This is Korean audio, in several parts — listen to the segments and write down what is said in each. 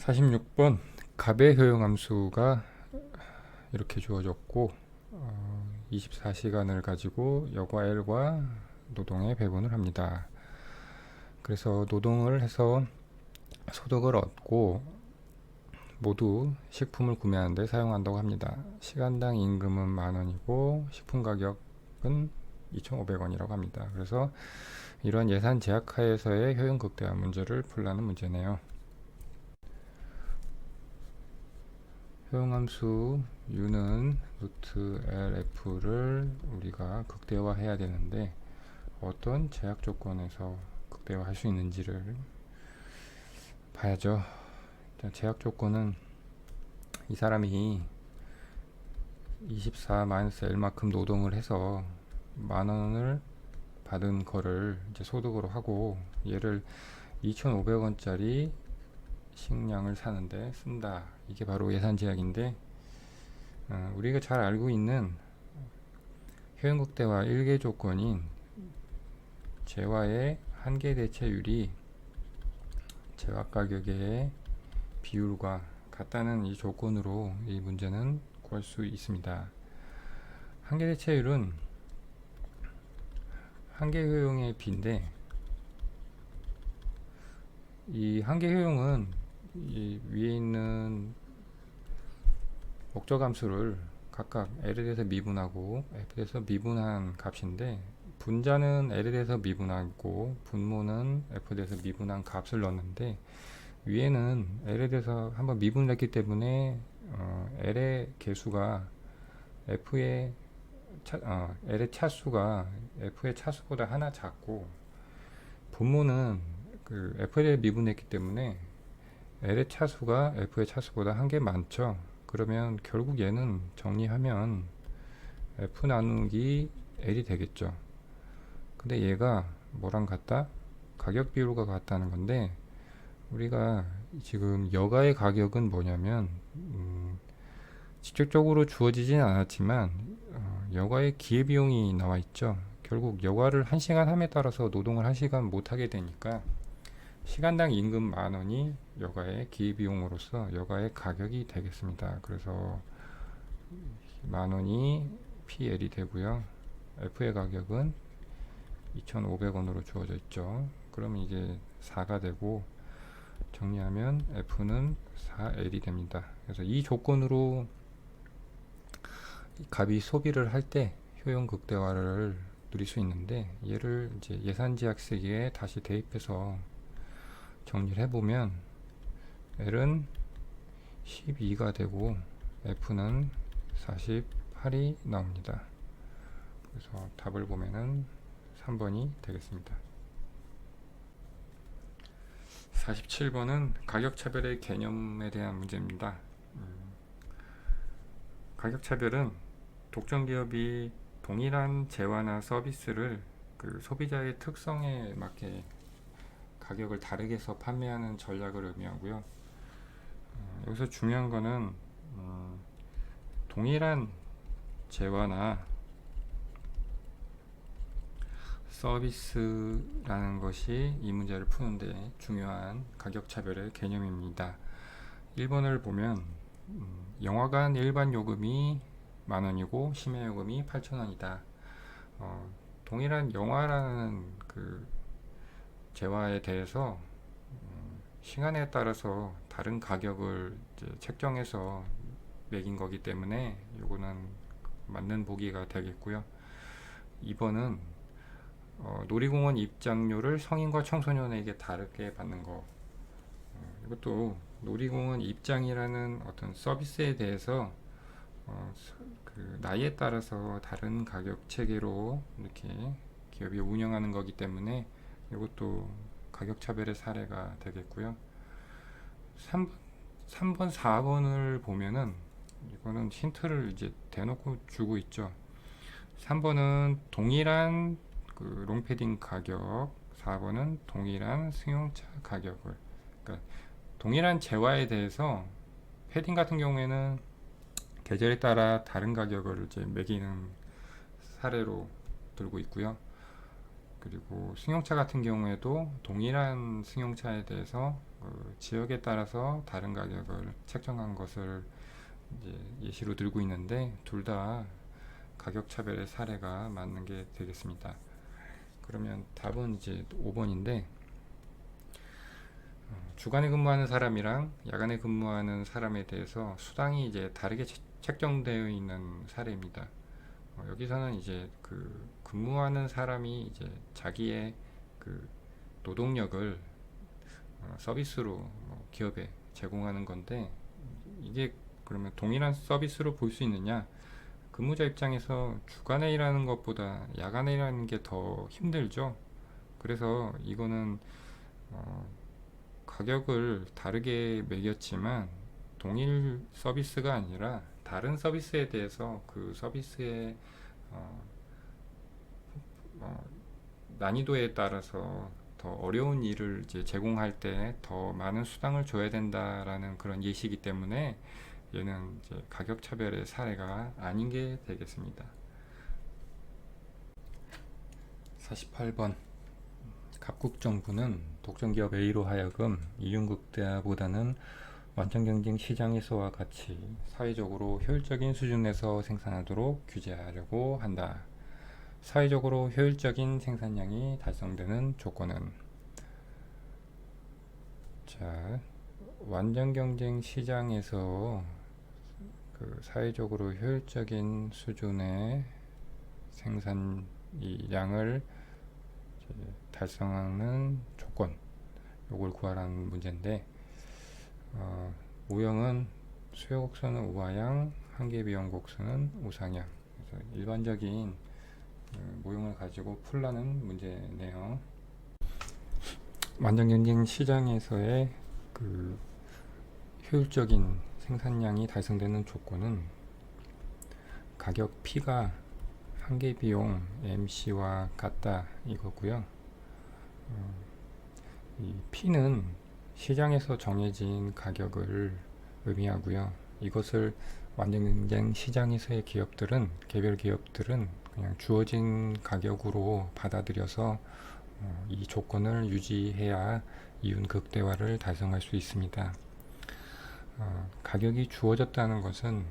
46번 갑의 효용함수가 이렇게 주어졌고 어, 24시간을 가지고 여과 L과 노동의 배분을 합니다. 그래서 노동을 해서 소득을 얻고 모두 식품을 구매하는데 사용한다고 합니다. 시간당 임금은 만 원이고 식품 가격은 2,500원이라고 합니다. 그래서 이런 예산 제약 하에서의 효용 극대화 문제를 풀라는 문제네요. 효용함수 u는 루트 lf를 우리가 극대화 해야 되는데 어떤 제약 조건에서 극대화 할 수 있는지를 봐야죠. 제약 조건은 이 사람이 24-L만큼 노동을 해서 만 원을 받은 거를 이제 소득으로 하고 얘를 2,500원짜리 식량을 사는데 쓴다. 이게 바로 예산 제약인데 어, 우리가 잘 알고 있는 효용극대화 1개 조건인 재화의 한계 대체율이 재화 가격의 비율과 같다는 이 조건으로 이 문제는 구할 수 있습니다. 한계 대체율은 한계 효용의 비인데 이 한계 효용은 이 위에 있는 목적 함수를 각각 L에 대해서 미분하고 F에 대해서 미분한 값인데 분자는 L에 대해서 미분하고 분모는 F에 대해서 미분한 값을 넣었는데 위에는 L에 대해서 한번 미분했기 때문에 어, L의 개수가 F의 차, 어, L의 차수가 F의 차수보다 하나 작고 분모는 그 F에 대해 미분했기 때문에 L의 차수가 F의 차수보다 한 개 많죠. 그러면 결국 얘는 정리하면 F 나누기 L이 되겠죠. 근데 얘가 뭐랑 같다? 가격 비율과 같다는 건데 우리가 지금 여가의 가격은 뭐냐면 음, 직접적으로 주어지진 않았지만 어, 여가의 기회비용이 나와 있죠. 결국 여가를 1시간 함에 따라서 노동을 1시간 못하게 되니까 시간당 임금 만 원이 여가의 기회비용으로서 여가의 가격이 되겠습니다. 그래서 만 원이 PL이 되고요. F의 가격은 2,500원으로 주어져 있죠. 그럼 이게 4가 되고 정리하면 F는 4L이 됩니다. 그래서 이 조건으로 값이 소비를 할 때 효용 극대화를 누릴 수 있는데 얘를 이제 예산 제약 세계에 다시 대입해서 정리를 해보면 L은 12가 되고 F는 48이 나옵니다. 그래서 답을 보면은 3번이 되겠습니다. 47번은 가격차별의 개념에 대한 문제입니다. 음, 가격차별은 독점기업이 동일한 재화나 서비스를 그 소비자의 특성에 맞게 가격을 다르게 해서 판매하는 전략을 의미하고요. 어, 여기서 중요한 거는 음, 동일한 재화나 서비스라는 것이 이 문제를 푸는데 중요한 가격 차별의 개념입니다. 1번을 보면 음, 영화관 일반 요금이 만 원이고 심야 요금이 8천 원이다. 어, 동일한 영화라는 그 재화에 대해서 음, 시간에 따라서 다른 가격을 책정해서 매긴 거기 때문에 이거는 맞는 보기가 되겠고요. 2번은 어, 놀이공원 입장료를 성인과 청소년에게 다르게 받는 거 어, 이것도 놀이공원 입장이라는 어떤 서비스에 대해서 어, 그 나이에 따라서 다른 가격 체계로 이렇게 기업이 운영하는 거기 때문에 이것도 가격 차별의 사례가 되겠고요. 3번, 3번 4번을 보면은 이거는 힌트를 이제 대놓고 주고 있죠. 3번은 동일한 그 롱패딩 가격 4번은 동일한 승용차 가격을 그러니까 동일한 재화에 대해서 패딩 같은 경우에는 계절에 따라 다른 가격을 이제 매기는 사례로 들고 있고요. 그리고 승용차 같은 경우에도 동일한 승용차에 대해서 그 지역에 따라서 다른 가격을 책정한 것을 예시로 들고 있는데 둘 다 가격 차별의 사례가 맞는 게 되겠습니다. 그러면 답은 이제 5번인데 어, 주간에 근무하는 사람이랑 야간에 근무하는 사람에 대해서 수당이 이제 다르게 책- 책정되어 있는 사례입니다. 어, 여기서는 이제 그 근무하는 사람이 이제 자기의 그 노동력을 어, 서비스로 뭐 기업에 제공하는 건데 이게 그러면 동일한 서비스로 볼 수 있느냐? 근무자 입장에서 주간에 일하는 것보다 야간에 일하는 게 더 힘들죠. 그래서 이거는 어, 가격을 다르게 매겼지만 동일 서비스가 아니라 다른 서비스에 대해서 그 서비스의 어, 어, 난이도에 따라서 더 어려운 일을 이제 제공할 때 더 많은 수당을 줘야 된다라는 그런 예시이기 때문에 얘는 이제 가격 차별의 사례가 아닌 게 되겠습니다. 48번 각국 정부는 독점 기업 A로 하여금 이윤극대화보다는 완전 경쟁 시장에서와 같이 사회적으로 효율적인 수준에서 생산하도록 규제하려고 한다. 사회적으로 효율적인 생산량이 달성되는 조건은 자 완전 경쟁 시장에서 그 사회적으로 효율적인 수준의 생산량을 달성하는 조건 요걸 구하라는 문제인데 어, 모형은 수요 곡선은 우하향 한계 비용 곡선은 우상향 그래서 일반적인 그 모형을 가지고 풀라는 문제네요. 완전 경쟁 시장에서의 그 효율적인 생산량이 달성되는 조건은 가격 P가 한계 비용 MC와 같다 이거고요. 어, 이 P는 시장에서 정해진 가격을 의미하고요. 이것을 완전 경쟁 시장에서의 기업들은 개별 기업들은 그냥 주어진 가격으로 받아들여서 어, 이 조건을 유지해야 이윤 극대화를 달성할 수 있습니다. 어, 가격이 주어졌다는 것은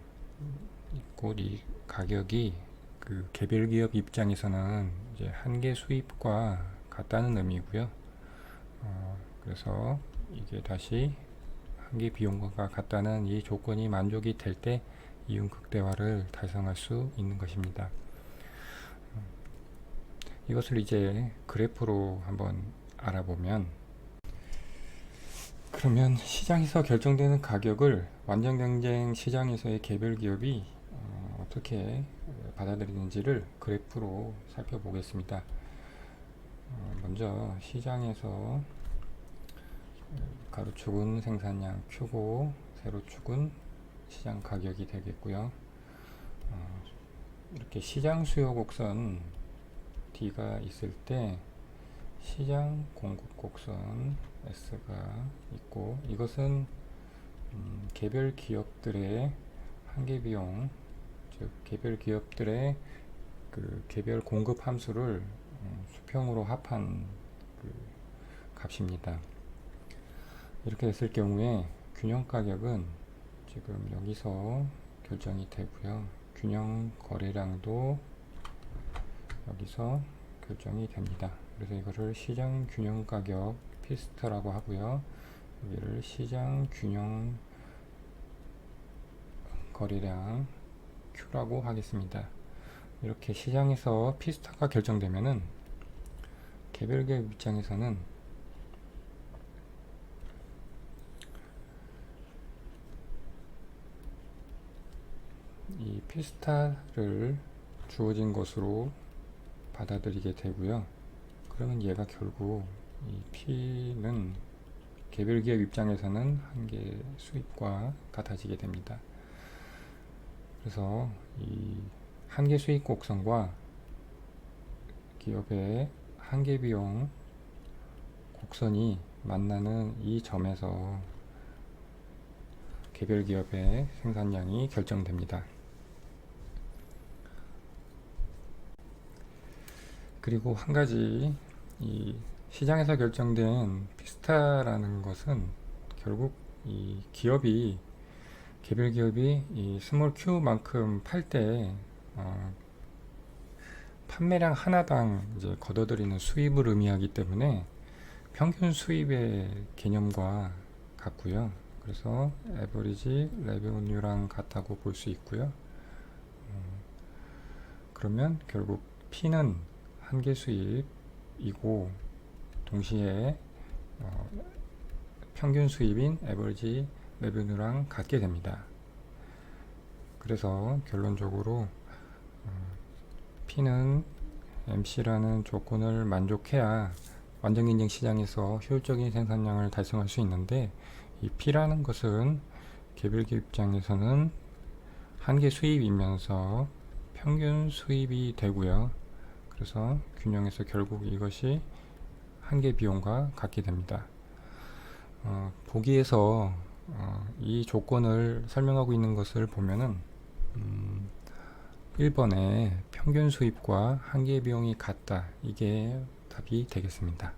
곧 이 가격이 그 개별 기업 입장에서는 이제 한계 수입과 같다는 의미고요. 어, 그래서 이게 다시 한계 비용과 같다는 이 조건이 만족이 될 때 이윤 극대화를 달성할 수 있는 것입니다. 음, 이것을 이제 그래프로 한번 알아보면 그러면 시장에서 결정되는 가격을 완전 경쟁 시장에서의 개별 기업이 어, 떻게 받아들이는지를 그래프로 살펴보겠습니다. 어, 먼저 시장에서 가로축은 생산량 Q고 세로축은 시장 가격이 되겠고요. 어, 이렇게 시장 수요 곡선 D가 있을 때 시장 공급 곡선 S가 있고 이것은 음, 개별 기업들의 한계 비용 즉 개별 기업들의 그 개별 공급 함수를 음, 수평으로 합한 그 값입니다. 이렇게 됐을 경우에 균형 가격은 지금 여기서 결정이 되고요. 균형 거래량도 여기서 결정이 됩니다. 그래서 이거를 시장 균형 가격 피스트라고 하고요. 여기를 시장 균형 거래량 Q라고 하겠습니다. 이렇게 시장에서 피스타가 결정되면은 개별 기업 입장에서는 이 피스타를 주어진 것으로 받아들이게 되고요. 그러면 얘가 결국 이 P는 개별 기업 입장에서는 한계 수입과 같아지게 됩니다. 그래서 이 한계 수익 곡선과 기업의 한계 비용 곡선이 만나는 이 점에서 개별 기업의 생산량이 결정됩니다. 그리고 한 가지 이 시장에서 결정된 피스타라는 것은 결국 이 기업이 개별 기업이 이 스몰 Q만큼 팔때 어, 판매량 하나당 이제 걷어들이는 수입을 의미하기 때문에 평균 수입의 개념과 같고요. 그래서 에버리지 레베뉴랑 같다고 볼 수 있고요. 음, 그러면 결국 P는 한계 수입이고 동시에 어, 평균 수입인 에버리지 레베뉴랑 같게 됩니다. 그래서 결론적으로 어, P는 MC라는 조건을 만족해야 완전 경쟁 시장에서 효율적인 생산량을 달성할 수 있는데 이 P라는 것은 개별 기업 입장에서는 한계 수입이면서 평균 수입이 되고요. 그래서 균형에서 결국 이것이 한계 비용과 같게 됩니다. 어, 보기에서 어, 이 조건을 설명하고 있는 것을 보면은 음, 1번에 평균 수입과 한계 비용이 같다. 이게 답이 되겠습니다.